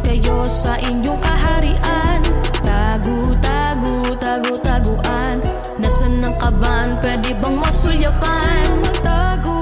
lumabas kayo sa inyong kaharian Tago, tago, tago, taguan Nasaan ang kaban? Pwede bang masulyapan? Magtago,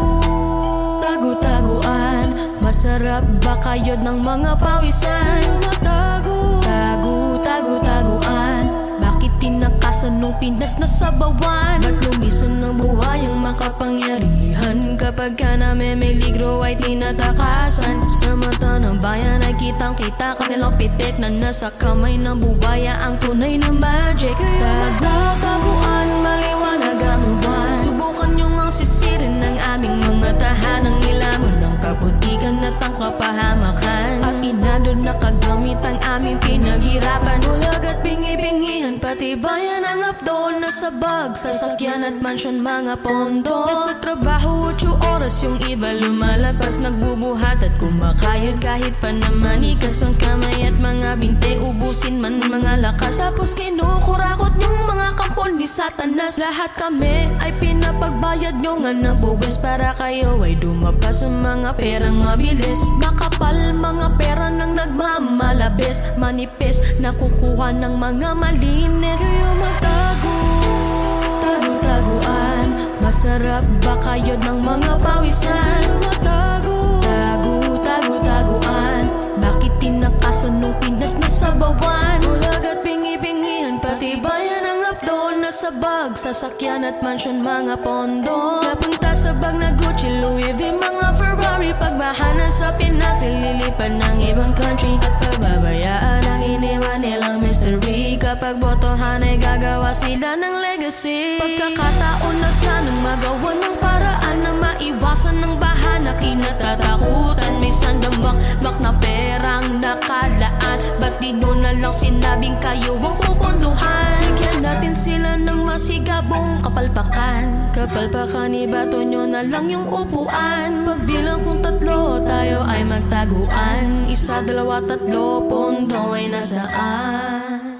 tago, taguan Masarap ba kayo ng mga pawisan? Magtago, tago, tago, taguan Bakit tinakasan nung Pinas na sabawan? Ba't lumisan ng buhay ang makapangyarihan? Kapag ka na may meligro ay tinatakasan Sa mata ng bayan ay kitang kita Kanilang pitik na nasa kamay ng bubaya. Ang tunay na magic Tagaw, taguan, maliwanag ang buwan Subukan nyo ngang sisirin ng aming mga tahanang Nilamon ng kabutikan at ang kapahamakan. At inadod na kagamit ang aming pinaghirapan. Ulag at bingi-bingihan Pati bayan ang updoon Nasa bag, sasakyan at mansyon mga pondo. Nasa trabaho, 8 oras yung iba lumalagpas Nagbubuhat at kumakayod kahit pa naman Ikas ang kamay at mga binte. Ubusin man mga lakas. Tapos kinukurakot yung mga kampon ni Satanas Lahat kami ay pinapagbayad nyo nga ng buwis Para kayo ay dumapa sa mga perang mabilis. Makapal mga pera ng nagmamalabis. Manipis nakukuha ng mga malinis. Kayo magtago Tago-taguan Masarap ba kayo ng mga pawisan? Pinas na sabawan? Ulag at bingi-bingihan Pati bayan ang updoon Nasa bag, sasakyan at mansyon mga pondo. Napunta sa bag na Gucci, Louis V, mga Ferrari. Pagbahanan sa Pinas, ililipan ng ibang country. At pababayaan ang iniwan nilang mystery Kapag botohan ay gagawa sila ng legacy. Pagkakataon na sanang magawa ng paraan Na maiwasan ng bahana Kinatatakutan nakalaan Ba't di nyo na lang sinabing kayo ang pupunduhan? Bigyan natin sila ng masigabong kapalpakan. Kapalpakan ibato nyo na lang yung upuan. Pagbilang kung tatlo tayo ay magtaguan. Isa, dalawa, tatlo, pondo ay nasaan